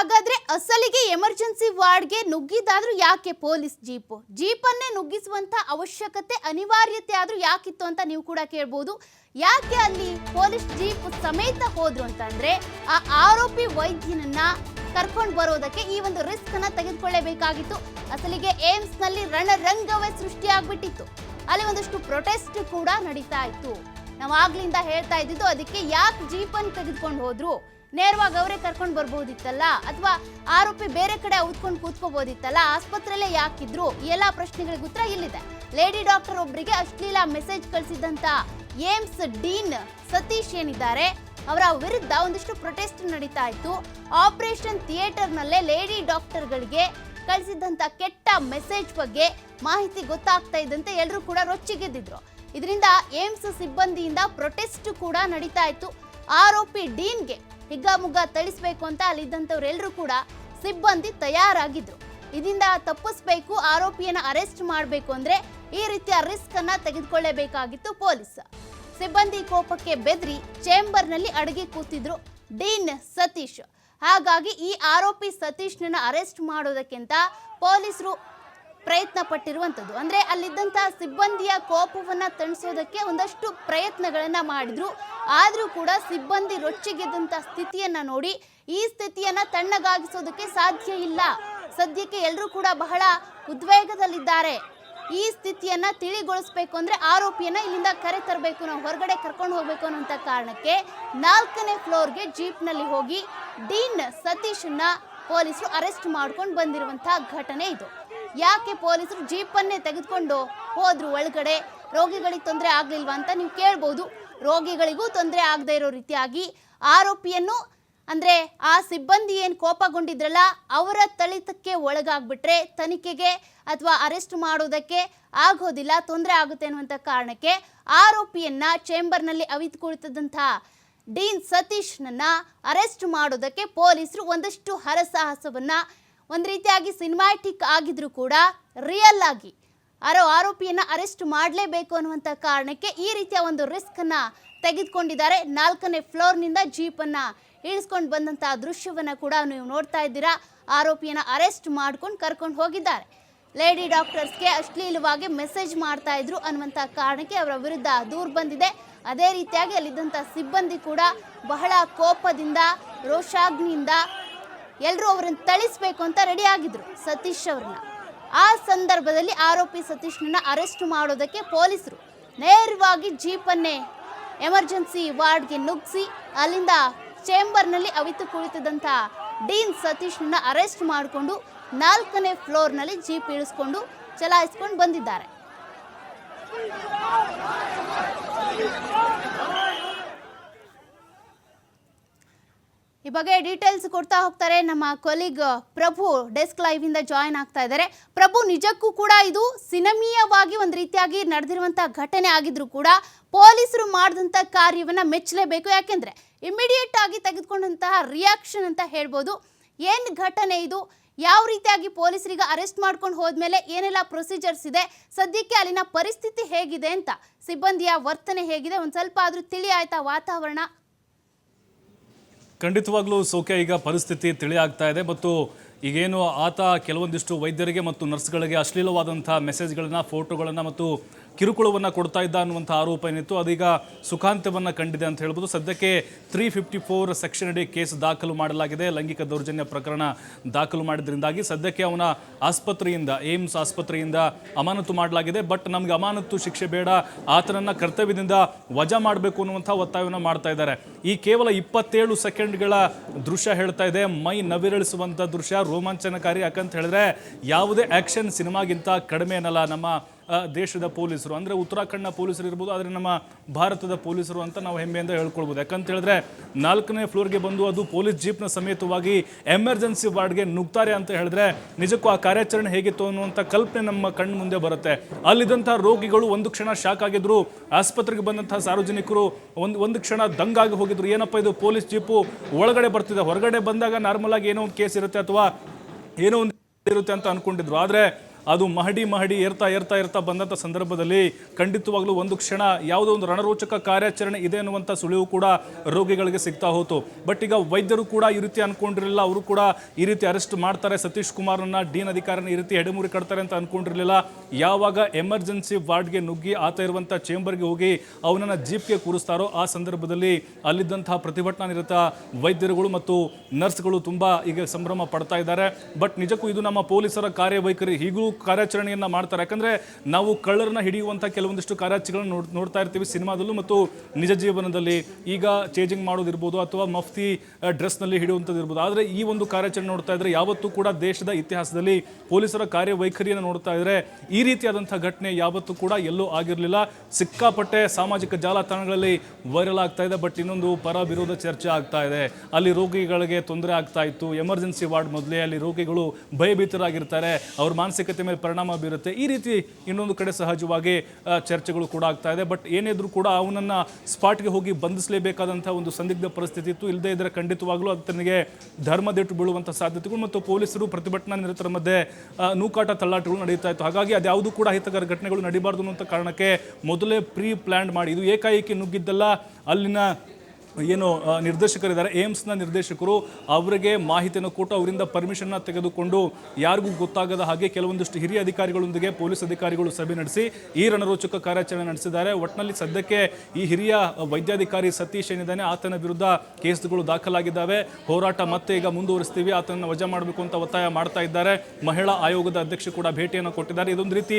ಹಾಗಾದ್ರೆ ಅಸಲಿಗೆ ಎಮರ್ಜೆನ್ಸಿ ವಾರ್ಡ್ಗೆ ನುಗ್ಗಿದಾದ್ರೂ ಯಾಕೆ ಪೊಲೀಸ್ ಜೀಪ್? ಜೀಪನ್ನೇ ನುಗ್ಗಿಸುವಂತ ಅವಶ್ಯಕತೆ ಅನಿವಾರ್ಯತೆ ಆದ್ರೂ ಯಾಕಿತ್ತು ಅಂತ ನೀವು ಕೂಡ ಕೇಳ್ಬೋದು. ಯಾಕೆ ಅಲ್ಲಿ ಪೊಲೀಸ್ ಜೀಪ್ ಸಮೇತ ಹೋದ್ರು ಅಂತಂದ್ರೆ ಆ ಆರೋಪಿ ವೈದ್ಯನನ್ನ ಕರ್ಕೊಂಡು ಬರೋದಕ್ಕೆ ಈ ಒಂದು ರಿಸ್ಕ್ ಅನ್ನ ತೆಗೆದುಕೊಳ್ಳಬೇಕಾಗಿತ್ತು. ಅಸಲಿಗೆ ಏಮ್ಸ್ನಲ್ಲಿ ರಣರಂಗವೇ ಸೃಷ್ಟಿಯಾಗ್ಬಿಟ್ಟಿತ್ತು. ಅಲ್ಲಿ ಒಂದಷ್ಟು ಪ್ರೊಟೆಸ್ಟ್ ಕೂಡ ನಡೀತಾ ಇತ್ತು. ನಾವು ಆಗ್ಲಿಂದ ಹೇಳ್ತಾ ಇದ್ದಿದ್ದು ಅದಕ್ಕೆ ಯಾಕೆ ಜೀಪನ್ ತೆಗೆದುಕೊಂಡು ಹೋದ್ರು? ನೇರವಾಗಿ ಅವರೇ ಕರ್ಕೊಂಡು ಬರ್ಬೋದಿತ್ತಲ್ಲ? ಅಥವಾ ಆರೋಪಿ ಬೇರೆ ಕಡೆ ಉತ್ಕೊಂಡು ಕೂತ್ಕೋಬೋದಿತ್ತಲ್ಲ? ಆಸ್ಪತ್ರೆಯಲ್ಲೇ ಯಾಕಿದ್ರು? ಎಲ್ಲ ಪ್ರಶ್ನೆಗಳಿಗೆ ಉತ್ತರ ಇಲ್ಲಿದೆ. ಲೇಡಿ ಡಾಕ್ಟರ್ ಒಬ್ಬರಿಗೆ ಅಶ್ಲೀಲ ಮೆಸೇಜ್ ಕಳಿಸಿದಂತ ಏಮ್ಸ್ ಡೀನ್ ಸತೀಶ್ ಏನಿದ್ದಾರೆ, ಅವರ ವಿರುದ್ಧ ಒಂದಿಷ್ಟು ಪ್ರೊಟೆಸ್ಟ್ ನಡೀತಾ ಇತ್ತು. ಆಪರೇಷನ್ ಥಿಯೇಟರ್ ನಲ್ಲೇ ಲೇಡಿ ಡಾಕ್ಟರ್ಗಳಿಗೆ ಕಳಿಸಿದಂತ ಕೆಟ್ಟ ಮೆಸೇಜ್ ಬಗ್ಗೆ ಮಾಹಿತಿ ಗೊತ್ತಾಗ್ತಾ ಇದ್ದಂತೆ ಎಲ್ಲರೂ ಕೂಡ ರೊಚ್ಚಿಗೆದ್ದಿದ್ರು. ಇದರಿಂದ ಏಮ್ಸ್ ಸಿಬ್ಬಂದಿಯಿಂದ ಪ್ರೊಟೆಸ್ಟ್ ಕೂಡ ನಡೀತಾ ಇತ್ತು. ಆರೋಪಿ ಡೀನ್ಗೆ ಹಿಗ್ಗಾಮುಗ್ಗ ತಳಿಸಬೇಕು ಅಂತ ಅಲ್ಲಿದ್ದಂಥವ್ರೆಲ್ಲರೂ ಕೂಡ ಸಿಬ್ಬಂದಿ ತಯಾರಾಗಿದ್ರು. ಇದರಿಂದ ತಪ್ಪಿಸ್ಬೇಕು, ಆರೋಪಿಯನ್ನ ಅರೆಸ್ಟ್ ಮಾಡಬೇಕು ಅಂದ್ರೆ ಈ ರೀತಿಯ ರಿಸ್ಕ್ ಅನ್ನ ತೆಗೆದುಕೊಳ್ಳಬೇಕಾಗಿತ್ತು ಪೊಲೀಸ್. ಸಿಬ್ಬಂದಿ ಕೋಪಕ್ಕೆ ಬೆದ್ರಿ ಚೇಂಬರ್ನಲ್ಲಿ ಅಡಗಿ ಕೂತಿದ್ರು ಡೀನ್ ಸತೀಶ್. ಹಾಗಾಗಿ ಈ ಆರೋಪಿ ಸತೀಶ್ನನ್ನ ಅರೆಸ್ಟ್ ಮಾಡೋದಕ್ಕಿಂತ ಪೊಲೀಸರು ಪ್ರಯತ್ನ ಪಟ್ಟಿರುವಂಥದ್ದು ಅಂದರೆ ಅಲ್ಲಿದ್ದಂಥ ಸಿಬ್ಬಂದಿಯ ಕೋಪವನ್ನು ತಣಿಸೋದಕ್ಕೆ ಒಂದಷ್ಟು ಪ್ರಯತ್ನಗಳನ್ನು ಮಾಡಿದ್ರು. ಆದರೂ ಕೂಡ ಸಿಬ್ಬಂದಿ ರೊಚ್ಚಿಗೆದ್ದಂಥ ಸ್ಥಿತಿಯನ್ನು ನೋಡಿ ಈ ಸ್ಥಿತಿಯನ್ನು ತಣ್ಣಗಾಗಿಸೋದಕ್ಕೆ ಸಾಧ್ಯ ಇಲ್ಲ. ಸದ್ಯಕ್ಕೆ ಎಲ್ಲರೂ ಕೂಡ ಬಹಳ ಉದ್ವೇಗದಲ್ಲಿದ್ದಾರೆ. ಈ ಸ್ಥಿತಿಯನ್ನ ತಿಳಿಗೊಳಿಸ್ಬೇಕು ಅಂದ್ರೆ ಆರೋಪಿಯನ್ನ ಇಲ್ಲಿಂದ ಕರೆ ತರಬೇಕು ನಾವು ಹೊರಗಡೆ ಕರ್ಕೊಂಡು ಹೋಗ್ಬೇಕು ಅನ್ನೋಂಥ ಕಾರಣಕ್ಕೆ ನಾಲ್ಕನೇ ಫ್ಲೋರ್ಗೆ ಜೀಪ್ನಲ್ಲಿ ಹೋಗಿ ಡೀನ್ ಸತೀಶನ್ನ ಪೊಲೀಸರು ಅರೆಸ್ಟ್ ಮಾಡ್ಕೊಂಡು ಬಂದಿರುವಂಥ ಘಟನೆ ಇದು. ಯಾಕೆ ಪೊಲೀಸರು ಜೀಪನ್ನೇ ತೆಗೆದುಕೊಂಡು ಹೋದ್ರು ಒಳಗಡೆ? ರೋಗಿಗಳಿಗೆ ತೊಂದರೆ ಆಗ್ಲಿಲ್ವಾ ಅಂತ ನೀವು ಕೇಳ್ಬೋದು. ರೋಗಿಗಳಿಗೂ ತೊಂದರೆ ಆಗದೆ ಇರೋ ರೀತಿಯಾಗಿ ಆರೋಪಿಯನ್ನು, ಅಂದ್ರೆ ಆ ಸಿಬ್ಬಂದಿ ಏನು ಕೋಪಗೊಂಡಿದ್ರಲ್ಲ, ಅವರ ತಳಿತಕ್ಕೆ ಒಳಗಾಗ್ಬಿಟ್ರೆ ತನಿಖೆಗೆ ಅಥವಾ ಅರೆಸ್ಟ್ ಮಾಡೋದಕ್ಕೆ ಆಗೋದಿಲ್ಲ, ತೊಂದರೆ ಆಗುತ್ತೆ ಅನ್ನುವಂಥ ಕಾರಣಕ್ಕೆ ಆರೋಪಿಯನ್ನ ಚೇಂಬರ್ನಲ್ಲಿ ಅವಿತು ಕುಳಿತದಂಥ ಡೀನ್ ಸತೀಶ್ನನ್ನು ಅರೆಸ್ಟ್ ಮಾಡೋದಕ್ಕೆ ಪೊಲೀಸರು ಒಂದಷ್ಟು ಹರಸಾಹಸವನ್ನ ಒಂದು ರೀತಿಯಾಗಿ ಸಿನಿಮ್ಯಾಟಿಕ್ ಆಗಿದ್ರೂ ಕೂಡ ರಿಯಲ್ ಆಗಿ ಆರೋ ಆರೋಪಿಯನ್ನು ಅರೆಸ್ಟ್ ಮಾಡಲೇಬೇಕು ಅನ್ನುವಂಥ ಕಾರಣಕ್ಕೆ ಈ ರೀತಿಯ ಒಂದು ರಿಸ್ಕನ್ನು ತೆಗೆದುಕೊಂಡಿದ್ದಾರೆ. ನಾಲ್ಕನೇ ಫ್ಲೋರ್ನಿಂದ ಜೀಪನ್ನು ಇಳಿಸ್ಕೊಂಡು ಬಂದಂಥ ದೃಶ್ಯವನ್ನು ಕೂಡ ನೀವು ನೋಡ್ತಾ ಇದ್ದೀರಾ. ಆರೋಪಿಯನ್ನು ಅರೆಸ್ಟ್ ಮಾಡ್ಕೊಂಡು ಕರ್ಕೊಂಡು ಹೋಗಿದ್ದಾರೆ. ಲೇಡಿ ಡಾಕ್ಟರ್ಸ್ಗೆ ಅಶ್ಲೀಲವಾಗಿ ಮೆಸೇಜ್ ಮಾಡ್ತಾ ಇದ್ರು ಅನ್ನುವಂಥ ಕಾರಣಕ್ಕೆ ಅವರ ವಿರುದ್ಧ ದೂರು ಬಂದಿದೆ. ಅದೇ ರೀತಿಯಾಗಿ ಅಲ್ಲಿದ್ದಂಥ ಸಿಬ್ಬಂದಿ ಕೂಡ ಬಹಳ ಕೋಪದಿಂದ, ರೋಷಾಗ್ನಿಯಿಂದ ಎಲ್ಲರೂ ಅವರನ್ನು ಥಳಿಸಬೇಕು ಅಂತ ರೆಡಿ ಆಗಿದ್ರು ಸತೀಶ್ ಅವ್ರನ್ನ. ಆ ಸಂದರ್ಭದಲ್ಲಿ ಆರೋಪಿ ಸತೀಶ್ನನ್ನ ಅರೆಸ್ಟ್ ಮಾಡೋದಕ್ಕೆ ಪೊಲೀಸರು ನೇರವಾಗಿ ಜೀಪನ್ನೇ ಎಮರ್ಜೆನ್ಸಿ ವಾರ್ಡ್ಗೆ ನುಗ್ಗಿಸಿ ಅಲ್ಲಿಂದ ಚೇಂಬರ್ನಲ್ಲಿ ಅವಿತು ಕುಳಿತದಂಥ ಡೀನ್ ಸತೀಶ್ನನ್ನ ಅರೆಸ್ಟ್ ಮಾಡಿಕೊಂಡು ನಾಲ್ಕನೇ ಫ್ಲೋರ್ನಲ್ಲಿ ಜೀಪ್ ಇಳಿಸ್ಕೊಂಡು ಚಲಾಯಿಸ್ಕೊಂಡು ಬಂದಿದ್ದಾರೆ. ಈ ಬಗ್ಗೆ ಡೀಟೇಲ್ಸ್ ಕೊಡ್ತಾ ಹೋಗ್ತಾರೆ ನಮ್ಮ ಕೊಲೀಗ್ ಪ್ರಭು ಡೆಸ್ಕ್ ಲೈವ್ ಇಂದ ಜಾಯಿನ್ ಆಗ್ತಾ ಇದ್ದಾರೆ. ಪ್ರಭು, ನಿಜಕ್ಕೂ ಕೂಡ ಇದು ಸಿನಮೀಯವಾಗಿ ಒಂದು ರೀತಿಯಾಗಿ ನಡೆದಿರುವಂತಹ ಘಟನೆ ಆಗಿದ್ರು ಕೂಡ ಪೊಲೀಸರು ಮಾಡಿದಂಥ ಕಾರ್ಯವನ್ನ ಮೆಚ್ಚಲೇಬೇಕು. ಯಾಕೆಂದ್ರೆ ಇಮಿಡಿಯೇಟ್ ಆಗಿ ತೆಗೆದುಕೊಂಡಂತಹ ರಿಯಾಕ್ಷನ್ ಅಂತ ಹೇಳ್ಬೋದು. ಏನು ಘಟನೆ ಇದು? ಯಾವ ರೀತಿಯಾಗಿ ಪೊಲೀಸರಿಗೆ ಅರೆಸ್ಟ್ ಮಾಡ್ಕೊಂಡು ಹೋದ್ಮೇಲೆ ಏನೆಲ್ಲ ಪ್ರೊಸೀಜರ್ಸ್ ಇದೆ? ಸದ್ಯಕ್ಕೆ ಅಲ್ಲಿನ ಪರಿಸ್ಥಿತಿ ಹೇಗಿದೆ ಅಂತ, ಸಿಬ್ಬಂದಿಯ ವರ್ತನೆ ಹೇಗಿದೆ? ಒಂದು ಸ್ವಲ್ಪ ಆದರೂ ತಿಳಿ ವಾತಾವರಣ? ಖಂಡಿತವಾಗ್ಲೂ ಸೌಖ್ಯ ಈಗ ಪರಿಸ್ಥಿತಿ ತಿಳಿಯಾಗ್ತಾ ಇದೆ. ಮತ್ತು ಈಗೇನು ಆತ ಕೆಲವೊಂದಿಷ್ಟು ವೈದ್ಯರಿಗೆ ಮತ್ತು ನರ್ಸ್ಗಳಿಗೆ ಅಶ್ಲೀಲವಾದಂಥ ಮೆಸೇಜ್ಗಳನ್ನು ಫೋಟೋಗಳನ್ನು ಮತ್ತು ಕಿರುಕುಳವನ್ನು ಕೊಡ್ತಾ ಇದ್ದ ಅನ್ನುವಂಥ ಆರೋಪ ಏನಿತ್ತು, ಅದೀಗ ಸುಖಾಂತ್ಯವನ್ನು ಕಂಡಿದೆ ಅಂತ ಹೇಳ್ಬೋದು. ಸದ್ಯಕ್ಕೆ ತ್ರೀ ಫಿಫ್ಟಿ ಫೋರ್ ಸೆಕ್ಷನ್ ಅಡಿ ಕೇಸ್ ದಾಖಲು ಮಾಡಲಾಗಿದೆ. ಲೈಂಗಿಕ ದೌರ್ಜನ್ಯ ಪ್ರಕರಣ ದಾಖಲು ಮಾಡಿದ್ರಿಂದಾಗಿ ಸದ್ಯಕ್ಕೆ ಅವನ ಆಸ್ಪತ್ರೆಯಿಂದ, ಏಮ್ಸ್ ಆಸ್ಪತ್ರೆಯಿಂದ ಅಮಾನತು ಮಾಡಲಾಗಿದೆ. ಬಟ್ ನಮಗೆ ಅಮಾನತು ಶಿಕ್ಷೆ ಬೇಡ, ಆತನನ್ನು ಕರ್ತವ್ಯದಿಂದ ವಜಾ ಮಾಡಬೇಕು ಅನ್ನುವಂಥ ಒತ್ತಾಯವನ್ನು ಮಾಡ್ತಾ ಇದ್ದಾರೆ. ಈ ಕೇವಲ ಇಪ್ಪತ್ತೇಳು ಸೆಕೆಂಡ್ಗಳ ದೃಶ್ಯ ಹೇಳ್ತಾ ಇದೆ. ಮೈ ನವಿರಳಿಸುವಂಥ ದೃಶ್ಯ ರೋಮಾಂಚನಕಾರಿ ಯಾಕಂತ ಹೇಳಿದ್ರೆ ಯಾವುದೇ ಆ್ಯಕ್ಷನ್ ಸಿನಿಮಾಗಿಂತ ಕಡಿಮೆ ಏನಲ್ಲ ನಮ್ಮ ದೇಶದ ಪೊಲೀಸರು. ಅಂದರೆ ಉತ್ತರಾಖಂಡ್ನ ಪೊಲೀಸರು ಇರ್ಬೋದು, ಆದರೆ ನಮ್ಮ ಭಾರತದ ಪೊಲೀಸರು ಅಂತ ನಾವು ಹೆಮ್ಮೆಯಿಂದ ಹೇಳ್ಕೊಳ್ಬೋದು. ಯಾಕಂತ ಹೇಳಿದ್ರೆ ನಾಲ್ಕನೇ ಫ್ಲೋರ್ಗೆ ಬಂದು ಅದು ಪೊಲೀಸ್ ಜೀಪ್ನ ಸಮೇತವಾಗಿ ಎಮರ್ಜೆನ್ಸಿ ವಾರ್ಡ್ಗೆ ನುಗ್ತಾರೆ ಅಂತ ಹೇಳಿದ್ರೆ ನಿಜಕ್ಕೂ ಆ ಕಾರ್ಯಾಚರಣೆ ಹೇಗಿತ್ತು ಅನ್ನುವಂಥ ಕಲ್ಪನೆ ನಮ್ಮ ಕಣ್ಣು ಮುಂದೆ ಬರುತ್ತೆ. ಅಲ್ಲಿದ್ದಂಥ ರೋಗಿಗಳು ಒಂದು ಕ್ಷಣ ಶಾಕ್ ಆಗಿದ್ರು, ಆಸ್ಪತ್ರೆಗೆ ಬಂದಂಥ ಸಾರ್ವಜನಿಕರು ಒಂದು ಒಂದು ಕ್ಷಣ ದಂಗಾಗಿ ಹೋಗಿದ್ರು. ಏನಪ್ಪ ಇದು ಪೊಲೀಸ್ ಜೀಪು? ಒಳಗಡೆ ಬರ್ತಿದೆ. ಹೊರಗಡೆ ಬಂದಾಗ ನಾರ್ಮಲ್ ಆಗಿ ಏನೋ ಒಂದು ಕೇಸ್ ಇರುತ್ತೆ ಅಥವಾ ಏನೋ ಒಂದು ಇರುತ್ತೆ ಅಂತ ಅನ್ಕೊಂಡಿದ್ರು. ಆದರೆ ಅದು ಮಹಡಿ ಮಹಡಿ ಏರ್ತಾ ಏರ್ತಾ ಏರ್ತಾ ಬಂದಂಥ ಸಂದರ್ಭದಲ್ಲಿ ಖಂಡಿತವಾಗ್ಲೂ ಒಂದು ಕ್ಷಣ ಯಾವುದೋ ಒಂದು ರಣರೋಚಕ ಕಾರ್ಯಾಚರಣೆ ಇದೆ ಅನ್ನುವಂಥ ಸುಳಿವು ಕೂಡ ರೋಗಿಗಳಿಗೆ ಸಿಗ್ತಾ ಹೋತು. ಬಟ್ ಈಗ ವೈದ್ಯರು ಕೂಡ ಈ ರೀತಿ ಅನ್ಕೊಂಡಿರಲಿಲ್ಲ, ಅವರು ಕೂಡ ಈ ರೀತಿ ಅರೆಸ್ಟ್ ಮಾಡ್ತಾರೆ. ಸತೀಶ್ ಕುಮಾರ್ನ ಡೀನ್ ಅಧಿಕಾರಿನ ಈ ರೀತಿ ಎಡೆಮುರಿ ಕಟ್ತಾರೆ ಅಂತ ಅನ್ಕೊಂಡಿರಲಿಲ್ಲ. ಯಾವಾಗ ಎಮರ್ಜೆನ್ಸಿ ವಾರ್ಡ್ಗೆ ನುಗ್ಗಿ ಆತ ಇರುವಂಥ ಚೇಂಬರ್ಗೆ ಹೋಗಿ ಅವನನ್ನು ಜೀಪ್ಗೆ ಕೂರಿಸ್ತಾರೋ ಆ ಸಂದರ್ಭದಲ್ಲಿ ಅಲ್ಲಿದ್ದಂತಹ ಪ್ರತಿಭಟನಾ ನಿರತ ವೈದ್ಯರುಗಳು ಮತ್ತು ನರ್ಸ್ಗಳು ತುಂಬ ಈಗ ಸಂಭ್ರಮ ಪಡ್ತಾ ಇದ್ದಾರೆ. ಬಟ್ ನಿಜಕ್ಕೂ ಇದು ನಮ್ಮ ಪೊಲೀಸರ ಕಾರ್ಯವೈಖರಿ. ಹೀಗೂ ಕಾರ್ಯಾಚರಣೆಯನ್ನ ಮಾಡ್ತಾರೆ. ಯಾಕಂದ್ರೆ ನಾವು ಕಳ್ಳರನ್ನ ಹಿಡಿಯುವಂಥ ಕೆಲವೊಂದಿಷ್ಟು ಕಾರ್ಯಾಚರಣೆ ನೋಡ್, ನೋಡ್ತಾ ಇರ್ತೀವಿ ಸಿನಿಮಾದಲ್ಲೂ ಮತ್ತು ನಿಜ ಜೀವನದಲ್ಲಿ. ಈಗ ಚೇಂಜಿಂಗ್ ಮಾಡೋದಿರ್ಬೋದು ಅಥವಾ ಮಫ್ತಿ ಡ್ರೆಸ್ನಲ್ಲಿ ಹಿಡಿಯುವಂಥದ್ದು ಇರ್ಬೋದು. ಆದರೆ ಈ ಒಂದು ಕಾರ್ಯಾಚರಣೆ ನೋಡ್ತಾ ಇದ್ರೆ ಯಾವತ್ತೂ ಕೂಡ ದೇಶದ ಇತಿಹಾಸದಲ್ಲಿ ಪೊಲೀಸರ ಕಾರ್ಯವೈಖರಿಯನ್ನು ನೋಡ್ತಾ ಇದ್ರೆ ಈ ರೀತಿಯಾದಂಥ ಘಟನೆ ಯಾವತ್ತೂ ಕೂಡ ಎಲ್ಲೂ ಆಗಿರಲಿಲ್ಲ. ಸಿಕ್ಕಾಪಟ್ಟೆ ಸಾಮಾಜಿಕ ಜಾಲತಾಣಗಳಲ್ಲಿ ವೈರಲ್ ಆಗ್ತಾ ಇದೆ, ಬಟ್ ಇನ್ನೊಂದು ಪರ ವಿರೋಧ ಚರ್ಚೆ ಆಗ್ತಾ ಇದೆ. ಅಲ್ಲಿ ರೋಗಿಗಳಿಗೆ ತೊಂದರೆ ಆಗ್ತಾ ಇತ್ತು. ಎಮರ್ಜೆನ್ಸಿ ವಾರ್ಡ್ ಮೊದಲೇ ಅಲ್ಲಿ ರೋಗಿಗಳು ಭಯಭೀತರಾಗಿರ್ತಾರೆ. ಅವ್ರ ಮಾನಸಿಕತೆ ಮೇಲೆ ಪರಿಣಾಮ ಬೀರುತ್ತೆ. ಈ ರೀತಿ ಇನ್ನೊಂದು ಕಡೆ ಸಹಜವಾಗಿ ಚರ್ಚೆಗಳು ಕೂಡ ಆಗ್ತಾ ಇದೆ. ಬಟ್ ಏನಿದ್ರು ಕೂಡ ಅವನನ್ನು ಸ್ಪಾಟ್ಗೆ ಹೋಗಿ ಬಂಧಿಸಲೇಬೇಕಾದಂಥ ಒಂದು ಸಂದಿಗ್ಧ ಪರಿಸ್ಥಿತಿ ಇತ್ತು. ಇಲ್ಲದೇ ಇದ್ರೆ ಖಂಡಿತವಾಗ್ಲೂ ತನಗೆ ಧರ್ಮದಿಟ್ಟು ಬೀಳುವಂಥ ಸಾಧ್ಯತೆಗಳು ಮತ್ತು ಪೊಲೀಸರು ಪ್ರತಿಭಟನಾ ನಿರತರ ಮಧ್ಯೆ ನೂಕಾಟ ತಳ್ಳಾಟಗಳು ನಡೀತಾ ಇತ್ತು. ಹಾಗಾಗಿ ಅದ್ಯಾವುದೂ ಕೂಡ ಅಹಿತಕರ ಘಟನೆಗಳು ನಡೀಬಾರ್ದು ಅನ್ನೋಂಥ ಕಾರಣಕ್ಕೆ ಮೊದಲೇ ಪ್ರೀ ಪ್ಲ್ಯಾನ್ ಮಾಡಿ. ಇದು ಏಕಾಏಕಿ ನುಗ್ಗಿದ್ದಲ್ಲ, ಅಲ್ಲಿನ ಏನು ನಿರ್ದೇಶಕರಿದ್ದಾರೆ. ಏಮ್ಸ್ನ ನಿರ್ದೇಶಕರು ಅವರಿಗೆ ಮಾಹಿತಿಯನ್ನು ಕೊಟ್ಟು ಅವರಿಂದ ಪರ್ಮಿಷನ್ನ ತೆಗೆದುಕೊಂಡು ಯಾರಿಗೂ ಗೊತ್ತಾಗದ ಹಾಗೆ ಕೆಲವೊಂದಿಷ್ಟು ಹಿರಿಯ ಅಧಿಕಾರಿಗಳೊಂದಿಗೆ ಪೊಲೀಸ್ ಅಧಿಕಾರಿಗಳು ಸಭೆ ನಡೆಸಿ ಈ ರಣರೋಚಕ ಕಾರ್ಯಾಚರಣೆ ನಡೆಸಿದ್ದಾರೆ. ಒಟ್ಟಿನಲ್ಲಿ ಸದ್ಯಕ್ಕೆ ಈ ಹಿರಿಯ ವೈದ್ಯಾಧಿಕಾರಿ ಸತೀಶ್ ಏನಿದ್ದಾನೆ, ಆತನ ವಿರುದ್ಧ ಕೇಸ್ಗಳು ದಾಖಲಾಗಿದ್ದಾವೆ. ಹೋರಾಟ ಮತ್ತೆ ಈಗ ಮುಂದುವರಿಸ್ತೀವಿ. ಆತನನ್ನು ವಜಾ ಮಾಡಬೇಕು ಅಂತ ಒತ್ತಾಯ ಮಾಡ್ತಾ ಇದ್ದಾರೆ. ಮಹಿಳಾ ಆಯೋಗದ ಅಧ್ಯಕ್ಷ ಕೂಡ ಭೇಟಿಯನ್ನು ಕೊಟ್ಟಿದ್ದಾರೆ. ಇದೊಂದು ರೀತಿ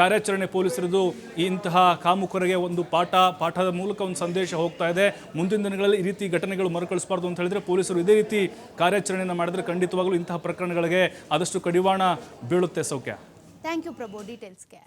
ಕಾರ್ಯಾಚರಣೆ ಪೊಲೀಸರದು ಇಂತಹ ಕಾಮುಕರಿಗೆ ಒಂದು ಪಾಠ, ಪಾಠದ ಮೂಲಕ ಒಂದು ಸಂದೇಶ ಹೋಗ್ತಾ ಇದೆ. ಮುಂದಿನ ದಿನಗಳಲ್ಲಿ ಈ ರೀತಿ ಘಟನೆಗಳು ಮರುಕಳಿಸಬಾರ್ದು ಅಂತ ಹೇಳಿದ್ರೆ ಪೊಲೀಸರು ಇದೇ ರೀತಿ ಕಾರ್ಯಾಚರಣೆಯನ್ನು ಮಾಡಿದ್ರೆ ಖಂಡಿತವಾಗಲೂ ಇಂತಹ ಪ್ರಕರಣಗಳಿಗೆ ಆದಷ್ಟು ಕಡಿವಾಣ ಬೀಳುತ್ತೆ ಸೌಖ್ಯ. Thank you Prabhu ಡೀಟೇಲ್ಸ್ಗೆ